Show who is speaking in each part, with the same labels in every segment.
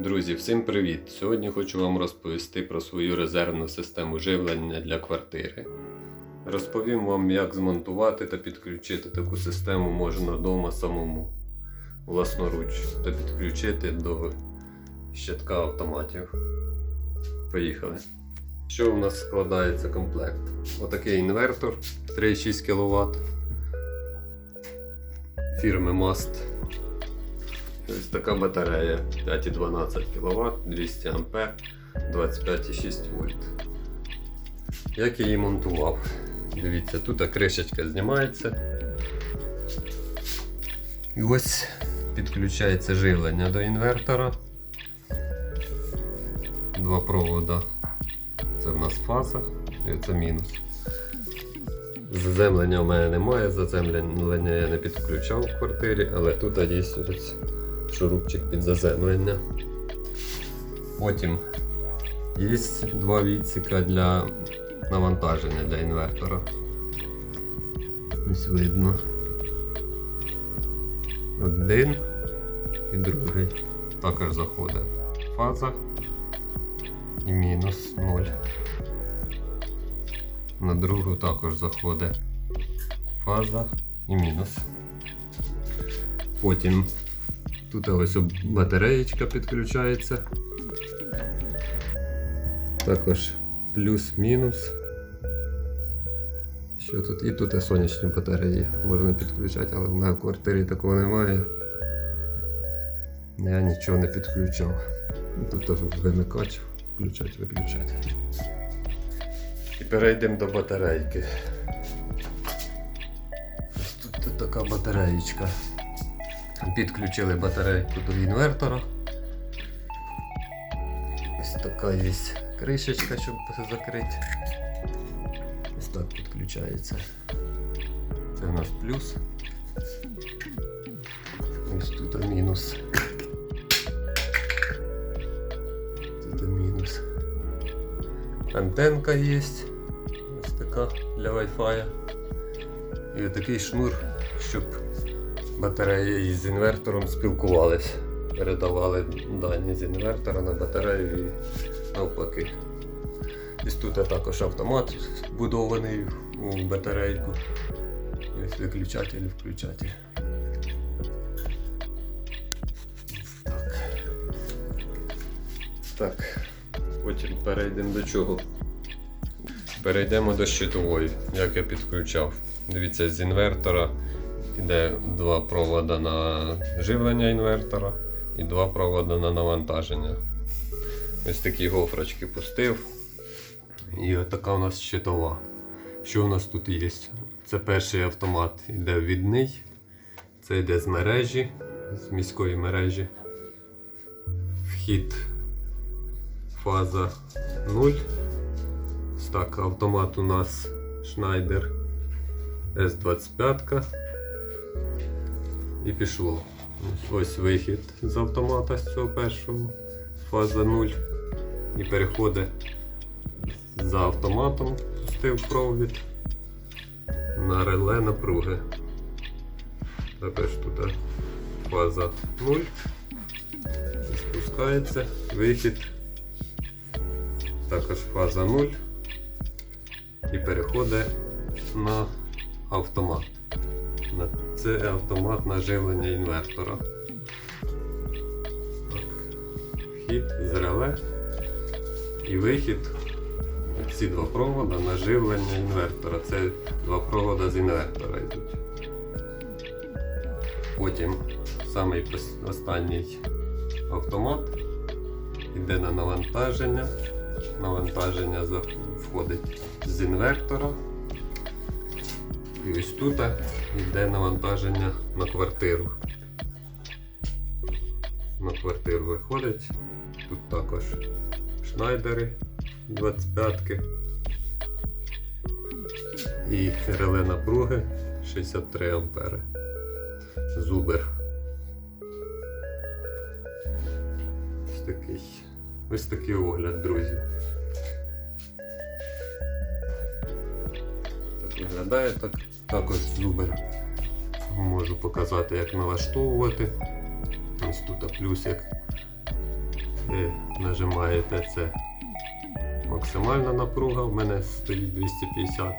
Speaker 1: Друзі, всім привіт! Сьогодні хочу вам розповісти про свою резервну систему живлення для квартири. Розповім вам, як змонтувати та підключити таку систему можна вдома самому власноруч та підключити до щитка автоматів. Поїхали. Що у нас складається комплект? Отакий інвертор 3,6 кВт фірми Mast. Ось така батарея 5,12 кВт, 200 А, 25,6 вольт. Як я її монтував? Дивіться, тут кришечка знімається. І ось підключається живлення до інвертора. Два провода. Це в нас фаза і це мінус. Заземлення в мене немає, заземлення я не підключав в квартирі, але тут є ось шурупчик під заземлення. Потім є два відсіка для навантаження для інвертора. Ось видно. Один і другий. Також заходить фаза і мінус 0. На другу також заходить фаза і мінус. Потім тут ось батареєчка підключається. Також плюс-мінус. Що тут? І тут сонячні батареї можна підключати, але в мене в квартирі такого немає. Я нічого не підключав. Тут вимикач, включати, виключати. І перейдемо до батарейки. Ось тут така батареєчка. Підключили батарейку до інвертора. Ось така є кришечка, щоб закрити. Ось так підключається. Це у нас плюс. Ось тут мінус. Тут мінус. Антенка є. Ось така для Wi-Fi. І такий шнур, щоб батареї з інвертором спілкувалися. Передавали дані з інвертора на батарею і навпаки. Ось тут також автомат вбудований у батарейку. Ось виключатель і включатель. Так. Так. Потім перейдемо до чого. Перейдемо до щитової, як я підключав. Дивіться, з інвертора йде два провода на живлення інвертора і два провода на навантаження. Ось такі гофрочки пустив. І така у нас щитова. Що у нас тут є? Це перший автомат йде відний. Це йде з мережі, з міської мережі. Вхід фаза 0. Так, автомат у нас Schneider S25. І пішло. Ось вихід з автомата з цього першого, фаза 0. І переходить за автоматом, пустив провід на реле напруги. Також тут фаза 0. Спускається, вихід. Також фаза 0 і переходить на автомат. Це автомат на живлення інвертора. Вхід з реле і вихід. Ці два провода на живлення інвертора. Це два провода з інвертора йдуть. Потім самий останній автомат йде на навантаження. Навантаження входить з інвертора. І ось тут йде навантаження на квартиру. На квартиру виходить. Тут також шнайдери 25 і реле напруги 63 ампери. Зубер. Ось такий. Ось такий огляд, друзі. Так виглядає так. Також зубер можу показати, як налаштовувати. Ось тут плюс як ви нажимаєте це максимальна напруга, в мене стоїть 250.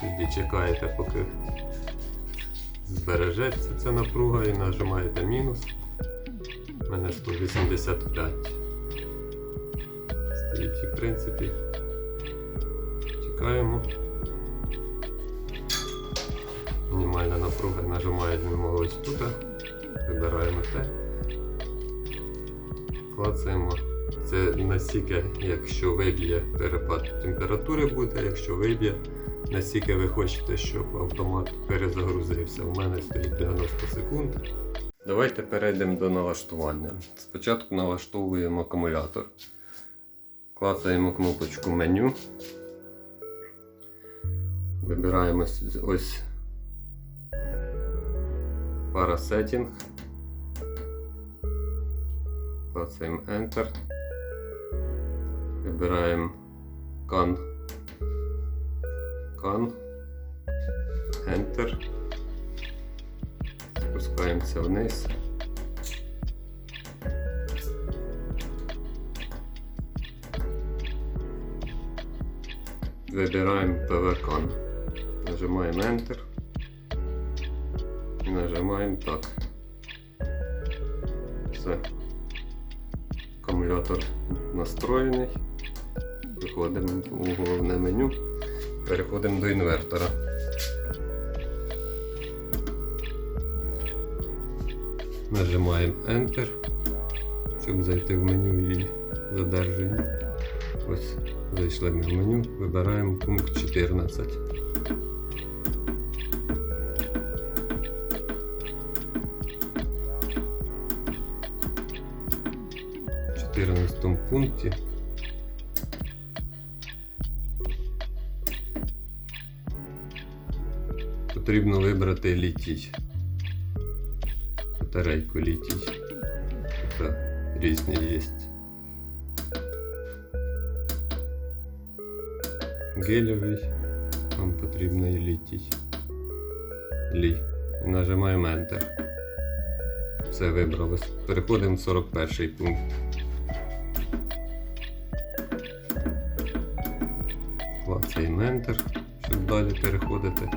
Speaker 1: Тоді чекаєте, поки збережеться ця напруга і нажимаєте мінус. У мене 185. Стоїть і в принципі. Чекаємо. Мінімальна напруга нажимаємо ось тут. Вибираємо те. Клацаємо. Це настільки, якщо виб'є перепад температури буде, якщо виб'є, настільки ви хочете, щоб автомат перезагрузився. У мене стоїть 90 секунд. Давайте перейдемо до налаштування. Спочатку налаштовуємо акумулятор. Клацаємо кнопочку меню. Вибираємо ось парасетінг. Клацаємо Enter. Вибираємо CAN. CAN. Enter. Спускаємося вниз. Вибираємо PV-CAN. Нажимаємо Enter. І нажимаємо так. Все. Акумулятор настроєний. Виходимо у головне меню. Переходимо до інвертора. Нажимаємо Enter, щоб зайти в меню і задержуємо. Ось зайшли ми в меню, вибираємо пункт 14. 14 пункті потрібно вибрати літій. Батарейку літій. Тут різні є. Гелевий. Нам потрібно і літій. Лі. Нажимаємо Enter. Все вибралось. Переходимо в 41 пункт. Клацаємо Enter, щоб далі переходити.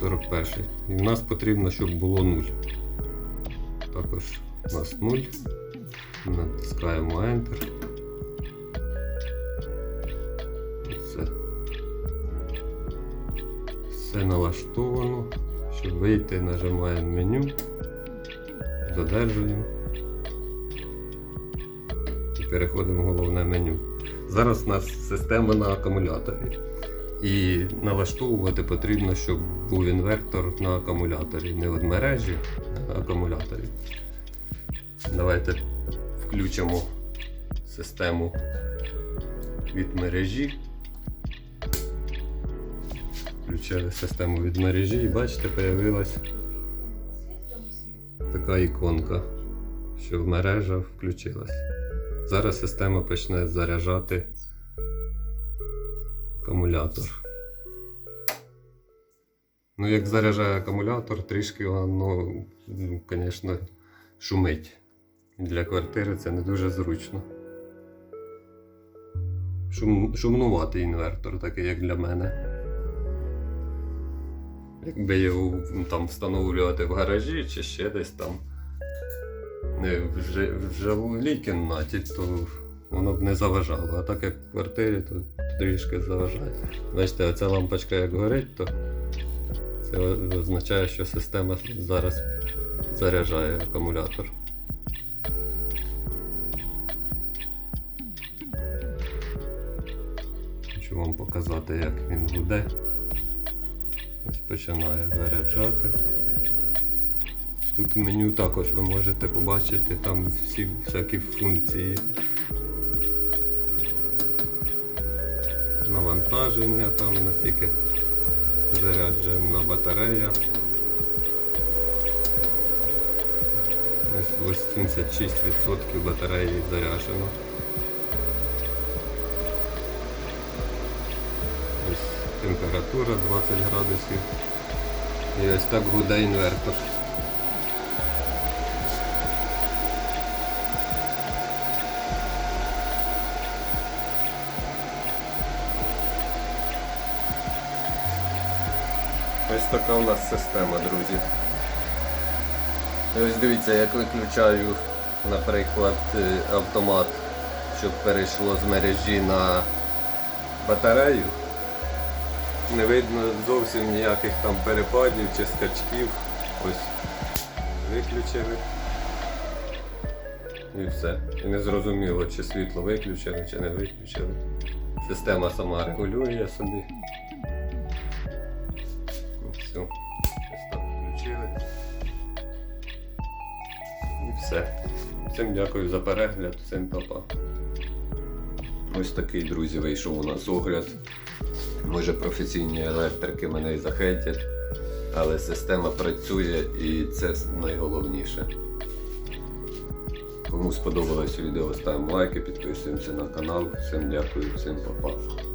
Speaker 1: Сорок перший. І в нас потрібно, щоб було 0. Також у нас 0. Натискаємо Enter. Все. Все налаштовано. Щоб вийти, нажимаємо меню, задержуємо і переходимо в головне меню. Зараз у нас система на акумуляторі. І налаштовувати потрібно, щоб був інвертор на акумуляторі. Не від мережі, а акумуляторі. Давайте включимо систему від мережі. Включили систему від мережі і бачите, появилась така іконка, що мережа включилась. Зараз система почне заряджати акумулятор. Ну, як заряджає акумулятор, трішки воно, ну, звісно, шумить. Для квартири це не дуже зручно. Шум, шумнуватий інвертор, такий як для мене. Якби його там встановлювати в гаражі чи ще десь там не, в, жи- в кімнаті, то воно б не заважало. А так як в квартирі, то трішки заважає. Бачите, оця лампочка як горить, то це означає, що система зараз заряджає акумулятор. Хочу вам показати, як він гуде. Ось починає заряджати. Тут в меню також ви можете побачити там всі всякі функції. Навантаження, там наскільки заряджена батарея. Ось 86% батареї заряджено. Температура 20 градусів. І ось так гуде інвертор. Ось така у нас система, друзі. І ось дивіться, як виключаю, наприклад, е, автомат, щоб перейшло з мережі на батарею. Не видно зовсім ніяких там перепадів чи скачків. Ось виключили. І все. І не зрозуміло, чи світло виключили, чи не виключили. Система сама регулює собі. І все. Так включили. І все. Всім дякую за перегляд, всім па-па. Ось такий, друзі, вийшов у нас огляд. Може професійні електрики мене і захейтять, але система працює і це найголовніше. Кому сподобалось відео, ставимо лайки, підписуємося на канал. Всім дякую, всім па-па.